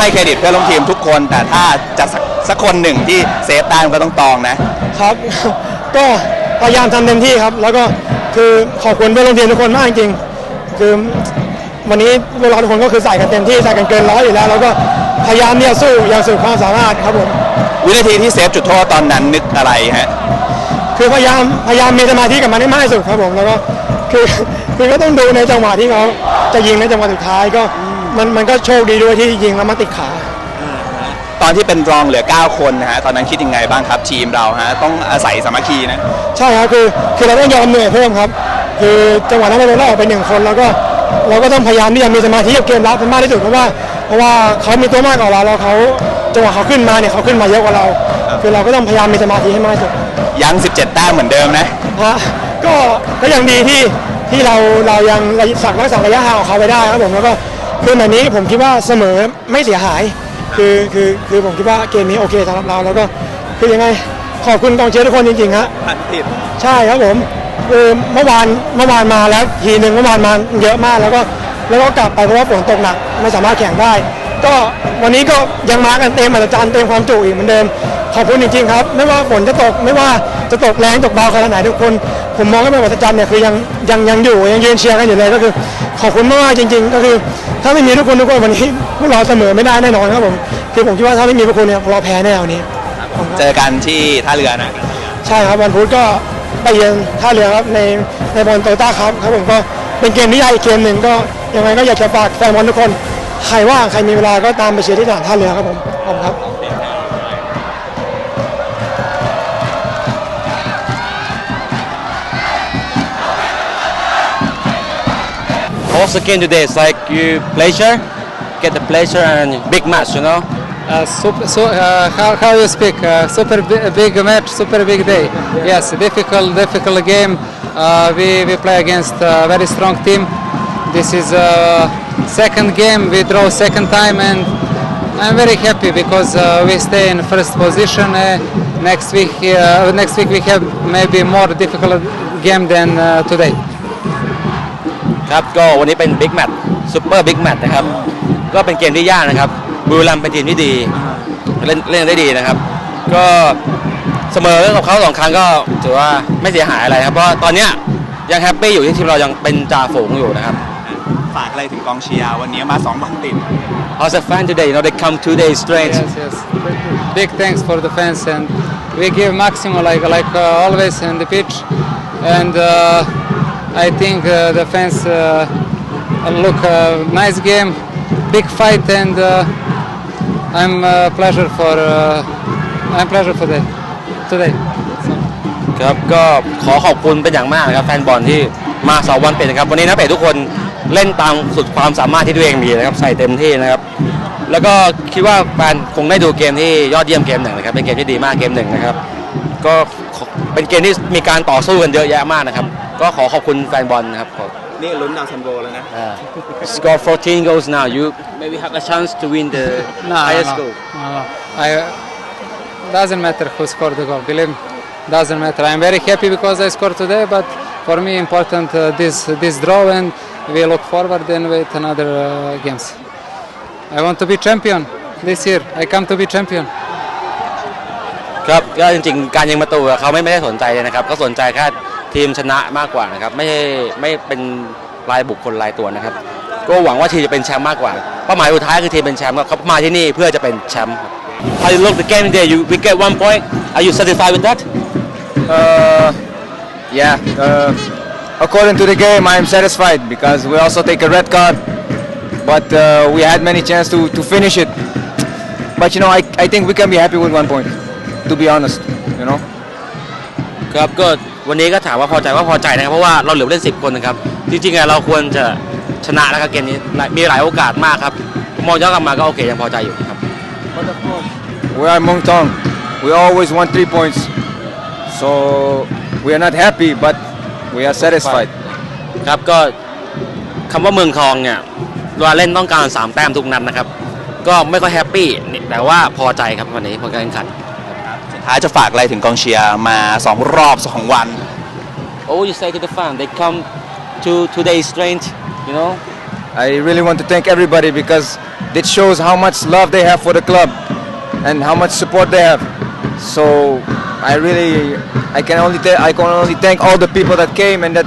ให้เครดิตเพื่อนร่วมทีมทุกคน แต่ถ้าจะสักสักคนหนึ่งที่เซฟได้มันก็ต้องตองนะ ครับ ก็พยายามทำเต็มที่ครับ แล้วก็คือขอบคุณเพื่อนร่วมทีมทุกคนมากจริงๆคือวันนี้พวกเราทุกคนก็คือใส่กันเต็มที่ใส่กันเกินร้อยอยู่แล้ว แล้วก็พยายามที่จะสู้อย่างสุดความสามารถครับผมวินาทีที่เซฟจุดโทษตอนนั้นนึกอะไรฮะคือพยายามพยายามมีสมาธิกับมันให้มากที่สุดครับผมแล้วก็คือคือก็ต้องดูในจังหวะที่เขาจะยิงในจังหวะสุดท้ายก็ มันมันก็โชคดีด้วยที่ยิงแล้วมาติดขา ตอนที่เป็นรองเหลือ 9 คนนะฮะตอนนั้นคิดยังไงบ้างครับ ทีมเราฮะต้องอาศัยสามัคคีนะใช่ครับคือคือเราต้องยอมเหนื่อยเพิ่มครับ คือจังหวะนั้นเราได้ออกไปหนึ่งคนแล้วก็เราก็ต้องพยายามที่จะมีสมาธิกับเกมรับให้มากที่สุดเพราะว่าเพราะว่าเขามีตัวมากกว่าเราแล้วเขาจังหวะเขาขึ้นมาเนี่ยเขาขึ้นมาเยอะกว่าเรา คือเราก็ต้องพยายามมีสมาธิให้มากที่สุดยัง 17แต้มเหมือนเดิมนะฮะก็ก็ยังดีที่ที่เราเรายังระยะสักรักษาระยะห่างของเขาไปได้ครับผมแล้วก็ คือแบบนี้ผมคิดว่าเสมอไม่เสียหาย คือคือคือผมคิดว่าเกมนี้โอเคสำหรับเราแล้วก็คือยังไงขอบคุณกองเชียร์ทุกคนจริงๆฮะใช่ครับผมคือเมื่อวานเมื่อวานมาแล้วทีหนึ่งเมื่อวานมาเยอะมากแล้วก็แล้วก็กลับไปเพราะว่าฝนตกหนักไม่สามารถแข่งได้ ก็วันนี้ก็ยังมากันเต็มอัศจรรย์เต็มความจุอีกเหมือนเดิม ขอบคุณจริงๆครับ ไม่ว่าฝนจะตกไม่ว่าจะตกแรงตกเบาขนาดไหนทุกคน ผมมองว่าเป็นอัศจรรย์เนี่ยคือยังยังยังอยู่ยังยืนเชียร์กันอยู่เลยก็คือขอบคุณมากๆจริง ๆ ก็คือ ถ้าไม่มีทุกคนทุกคนวันนี้พวกเราเสมอไม่ได้แน่นอนครับผมคือผมคิดว่าถ้าไม่มีพวกคุณเนี่ยเราแพ้แน่วันนี้ เจอกันที่ท่าเรือนะใช่ครับวันพุธก็ไปเยือนท่าเรือครับในในบอลโตต้าครับครับผมก็เป็นเกมที่ใหญ่อีกเกมหนึ่งก็ยังไงก็อยากจะฝากแฟนบอลทุกคน ใครว่างใครมีเวลาก็ตามไปเชียร์ที่สนามท่าเรือครับผมขอบคุณครับ Also game today is like you pleasure, get the pleasure and big match, you know. Uh, super, so, uh, how, how you speak? Uh, super bi- big match, super big day. Yes, difficult, difficult game. Uh, we, we play against a very strong team. This is uh, second game. We draw second time, and I'm very happy because uh, we stay in first position. Uh, next week, uh, next week we have maybe more difficult game than uh, today. ครับก็วันนี้เป็นบิ๊กแมตช์ซูเปอร์บิ๊กแมตช์นะครับ ก็เป็นเกมที่ยากนะครับบุรีรัมย์เป็นทีมที่ดี เล่นเล่นได้ดีนะครับ ก็เสมอกับเขาสองครั้งก็ถือว่าไม่เสียหายอะไรครับ เพราะตอนเนี้ยยังแฮปปี้อยู่ที่ทีมเรายังเป็นจ่าฝูงอยู่นะครับ ฝากอะไรถึงกองเชียร์วันนี้มา2วันติด How's the fan today? You know they come two days straight. Yes, yes. Big thanks for the fans, and we give maximum like like uh, always in the pitch. And uh, I think uh, the fans uh, look uh, nice game, big fight, and uh, I'm uh, pleasure for uh, I'm pleasure for that today. ครับก็ขอขอบคุณเป็นอย่างมากนะครับแฟนบอลที่มาสองวันเป็นนะครับวันนี้นักเตะทุกคน เล่นตามสุดความสามารถที่ตัวเองมีนะครับใส่เต็มที่นะครับแล้วก็คิดว่าแฟนคงได้ดูเกมที่ยอดเยี่ยมเกมหนึ่งนะครับเป็นเกมที่ดีมากเกมหนึ่งนะครับก็ขอเป็นเกมที่มีการต่อสู้กันเยอะแยะมากนะครับก็ขอขอบคุณแฟนบอลนะครับขอนี่ลุ้นดาวซันโบแล้วนะ score 14 goals now you maybe have a chance to win the No, highest no, goal no, no. I doesn't matter who scored the goal. Believe me, doesn't matter. I'm very happy because I scored today, but for me important uh, this this draw and we look forward and wait another uh, games. I want to be champion this year. I come to be champion. ครับก็จริงๆ การยิงประตูอะเขาไม่ไม่ได้สนใจเลยนะครับก็สนใจแค่ทีมชนะมากกว่านะครับไม่ใช่ไม่เป็นรายบุคคลรายตัวนะครับ ก็หวังว่าทีมจะเป็นแชมป์มากกว่าเป้าหมายสุดท้ายคือทีมเป็นแชมป์ครับเขามาที่นี่เพื่อจะเป็นแชมป์ครับ How you look the game today you we get one point are you satisfied with that Uh, yeah. Uh, according to the game, I am satisfied because we also take a red card, but uh, we had many chances to, to finish it. But you know, I, I think we can be happy with one point. To be honest, you know. ครับก็วันนี้ก็ถามว่าพอใจว่าพอใจนะครับเพราะว่าเราเหลือเล่น 10 คนนะครับ จริงๆอะเราควรจะชนะนะครับเกมนี้มีหลายโอกาสมากครับมองย้อนกลับมาก็โอเคยังพอใจอยู่ครับ We are Mungtong. We always want three points, so we are not happy, but we are satisfied. ครับก็คำว่าเมืองทองเนี่ยเวลาเล่นต้องการ 3 แต้มทุกนัดนะครับ ก็ไม่ค่อยแฮปปี้แต่ว่าพอใจครับวันนี้ผลการแข่งขันสุดท้ายจะฝากอะไรถึงกองเชียร์มา 2 รอบ 2 วัน Oh you say to the fan they come to two days straight you know I really want to thank everybody because it shows how much love they have for the club and how much support they have. So I really, I can only, te- I can only thank all the people that came and that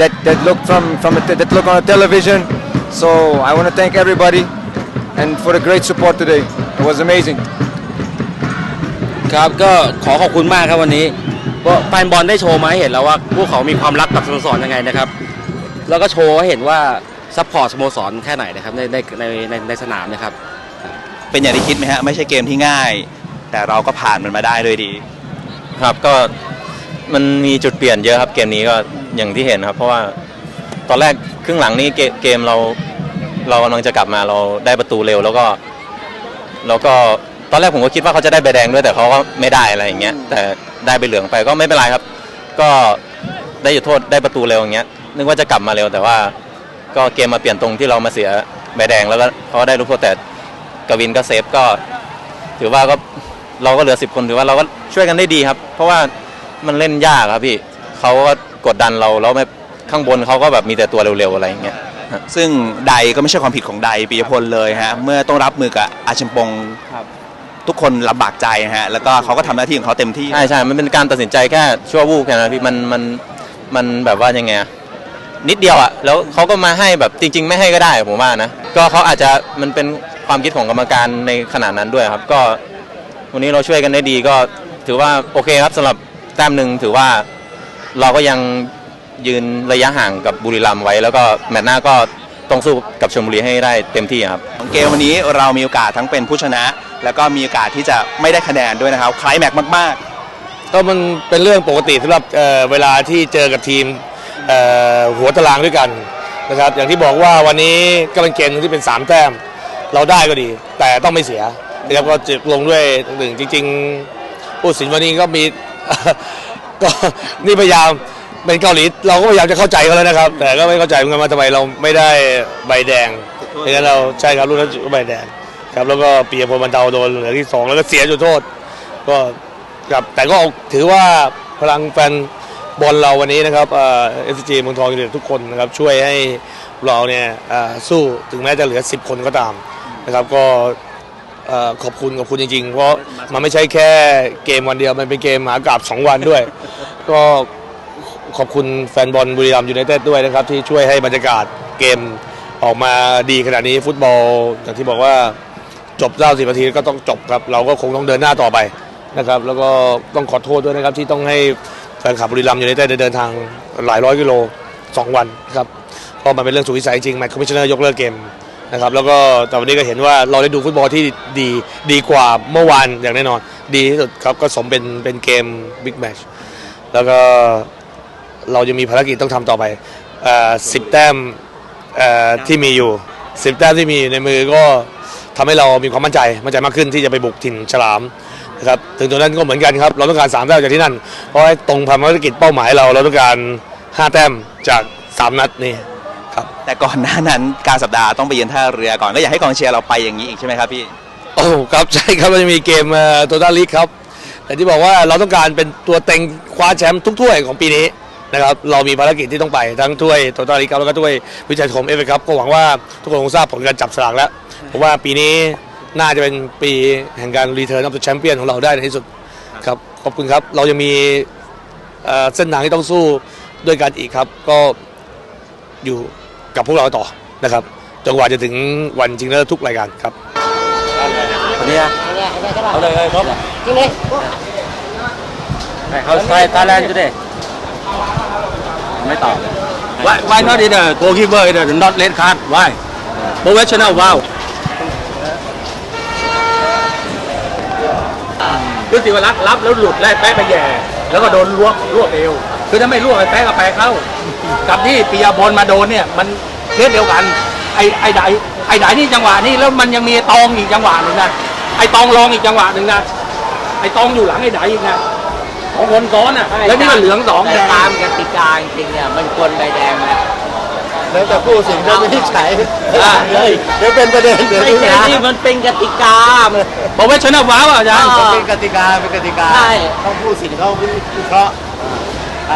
that that looked from from the te- that look on the television. So I want to thank everybody and for the great support today. It was amazing. ครับก็ขอขอบคุณมากครับวันนี้ก็แฟนบอลได้โชว์มาให้เห็นแล้วว่าพวกเขามีความรักกับสโมสรยังไงนะครับ แล้วก็โชว์ให้เห็นว่าซัพพอร์ตสโมสรแค่ไหนนะครับในในในในในสนามนะครับ เป็นอย่างที่คิดไหมฮะไม่ใช่เกมที่ง่าย แต่เราก็ผ่านมันมาได้ด้วยดี ครับก็มันมีจุดเปลี่ยนเยอะครับเกมนี้ก็อย่างที่เห็นครับ เพราะว่าตอนแรกครึ่งหลังนี่เกเกมเราเรากำลังจะกลับมาเราได้ประตูเร็วแล้วก็ แล้วก็ตอนแรกผมก็คิดว่าเขาจะได้ใบแดงด้วยแต่เขาก็ไม่ได้อะไรอย่างเงี้ยแต่ได้ใบเหลืองไปก็ไม่เป็นไรครับ ก็ได้จุดโทษได้ประตูเร็วอย่างเงี้ยนึกว่าจะกลับมาเร็วแต่ว่า ก็เกมมาเปลี่ยนตรงที่เรามาเสียใบแดงแล้วก็เขาก็ได้ลูกโทษแต่กวินก็เซฟก็ ถือว่าก็ เราก็เหลือสิบคนถือว่าเราก็ช่วยกันได้ดีครับ เพราะว่ามันเล่นยากครับพี่เขาก็กดดันเราแล้วไม่ข้างบนเขาก็แบบมีแต่ตัวเร็วๆอะไรอย่างเงี้ยซึ่งใดก็ไม่ใช่ความผิดของใดปียพลเลยฮะเมื่อต้องรับมือกับอาชิมปงทุกคนลำบากใจฮะแล้วก็เขาก็ทำหน้าที่ของเขาเต็มที่ใช่ใช่มันเป็นการตัดสินใจแค่ชั่ววูบแค่นั้นพี่มันมันมันแบบว่ายังไงอะนิดเดียวอะแล้วเขาก็มาให้แบบจริง ๆ ไม่ให้ก็ได้ผมว่านะก็เขาอาจจะมันเป็นความคิดของกรรมการในขณะนั้นด้วยครับ ก็ วันนี้เราช่วยกันได้ดีก็ถือว่าโอเคครับสำหรับแต้มหนึ่งถือว่าเราก็ยังยืนระยะห่างกับบุรีรัมย์ไว้ แล้วก็แมตช์หน้าก็ต้องสู้กับชลบุรีให้ได้เต็มที่ครับของเกมวันนี้เรามีโอกาสทั้งเป็นผู้ชนะ แล้วก็มีโอกาสที่จะไม่ได้คะแนนด้วยนะครับคล้ายแม็กซ์มากก็มันเป็นเรื่องปกติสำหรับเอ่อเวลาที่เจอกับทีมเอ่อหัวตารางด้วยกันนะครับอย่างที่บอกว่าวันนี้ก็เป็นเกมหนึงที่เป็น 3 แต้ม เราได้ก็ดี แต่ต้องไม่เสีย นะครับก็จบลงด้วยหนึ่งจริง ๆ ผู้สินวันนี้ก็มีก็นี่พยายามเป็นเกาหลีเราก็พยายามจะเข้าใจเขาแล้วนะครับ แต่ก็ไม่เข้าใจเหมือนกันว่าทำไมเราไม่ได้ใบแดงดังนั้นเราใช่ครับรุ่นนั้นก็ใบแดงครับแล้วก็ปียพลบรรเทาโดนเหลือที่สองแล้วก็เสียจุดโทษ ก็ครับแต่ก็ถือว่าพลังแฟนบอลเราวันนี้นะครับเอสจีเมืองทองยูไนเต็ดทุกคนนะครับช่วยให้เราเนี่ยสู้ถึงแม้จะเหลือ 10 คนก็ตามนะครับก็ ขอบคุณขอบคุณจริงๆ เพราะมันไม่ใช่แค่เกมวันเดียวมันเป็นเกมหากาบ2วันด้วย ก็ขอบคุณแฟนบอลบุรีรัมย์ยูไนเต็ดด้วยนะครับ ที่ช่วยให้บรรยากาศเกมออกมาดีขนาดนี้ฟุตบอลอย่างที่บอกว่าจบ90นาทีก็ต้องจบครับ เราก็คงต้องเดินหน้าต่อไปนะครับ แล้วก็ต้องขอโทษด้วยนะครับ ที่ต้องให้แฟนคลับบุรีรัมย์อยู่ในเต้เดินทางหลายร้อยกิโล 2 วันครับเพราะมันเป็นเรื่องสุดวิสัยจริงแมตช์คอมมิชนเนอร์ยกเลิกเกม นะครับแล้วก็แต่วันนี้ก็เห็นว่าเราได้ดูฟุตบอลที่ดีดีกว่าเมื่อวานอย่างแน่นอน ดีที่สุดครับก็สมเป็นเป็นเกมบิ๊กแมชแล้วก็เราจะมีภารกิจต้องทำต่อไปสิบแต้มอ่อที่มีอยู่สิบแต้มที่มีอยู่ในมือก็ทำให้เรามีความมั่นใจมั่นใจมากขึ้นที่จะไปบุกถิ่นฉลามนะครับถึงตรงนั้นก็เหมือนกันครับเราต้องการ3แต้มจากที่นั่นเพราะให้ตรงภารกิจเป้าหมายเราเราต้องการ 5 แต้มจาก 3 นัดนี่ แต่ก่อนหน้านั้นกลารสัปดาห์ต้องไปเยือนท่าเรือก่อนก็อยากให้กองเชียร์เราไปอย่างนี้อีกใช่ไหมครับพี่ โอ้ครับใช่ครับเราจะมีเกมโตต้าลีกครับ แต่ที่บอกว่าเราต้องการเป็นตัวเต็งคว้าแชมป์ทุกถ้วยของปีนี้นะครับเรามีภารกิจที่ต้องไปทั้งถ้วยโตต้าลีกครับแล้วก็ถ้วยวิจัยคมเอฟเอครับก็หวังว่าทุกคนคงทราบผลการจับสลากแล้วผมว่าปีนี้น่าจะเป็นปีแห่งการรีเทิร์นออฟแชมเปี้ยนของเราได้ในที่สุดครับขอบคุณครับเรายังมีเส้นทางที่ต้องสู้ด้วยกันอีกครับ ก็อยู่ กับพวกเราต่อนะครับจนกว่าจะถึงวันจริงแล้วทุกรายการครับคนนี้อะเอาเลยเลยครับเขาใส่ตาแลนด์จุดเด้ไม่ตอบ Why, why not in a goalkeeper in a not red card? Why? Professional wow. คือสิวรักษ์รับแล้วหลุดแล้วแป๊ะไปแย่ แล้วก็โดนลวกลวกเอว คือถ้าไม่ลวกไอ้แป๊ะกับแป๊ะเข้า กับที่ปิยาบอลมาโดนเนี่ย มันเคสเดียวกัน ไอ้ไอ้ไดไอ้ไดนี่จังหวะนี้แล้วมันยังมีตองอีกจังหวะหนึ่งนะไอ้ตองรองอีกจังหวะหนึ่งนะไอ้ตองอยู่หลังไอ้ไดอีกนะสองคนซ้อนอะแล้วนี่มันเหลืองสองแดแต่งตามกติกาจริงๆเนี่ยมันควรใบแดงนะแล้วแต่ผู้สินก็ไม่ได้ใช้อะเลยเดี๋ยวเป็นประเด็นเดี๋ยวไม่ดูใช่นะที่มันเป็นกติกามันบอกว่าชนะว้าวอะอาจารย์อ๋อเป็นกติกาเป็นกติกาใช่ต้องผู้สินเขาวิเคราะห์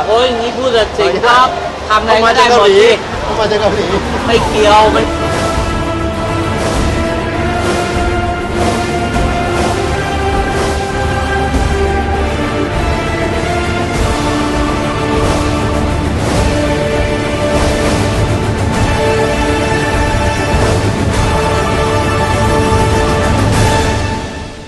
โอ้ยอย่างนี้พูดแต่สิงครับทำอะไรก็ได้หมดที่มาจากเกาหลี ไม่เกี่ยวมัน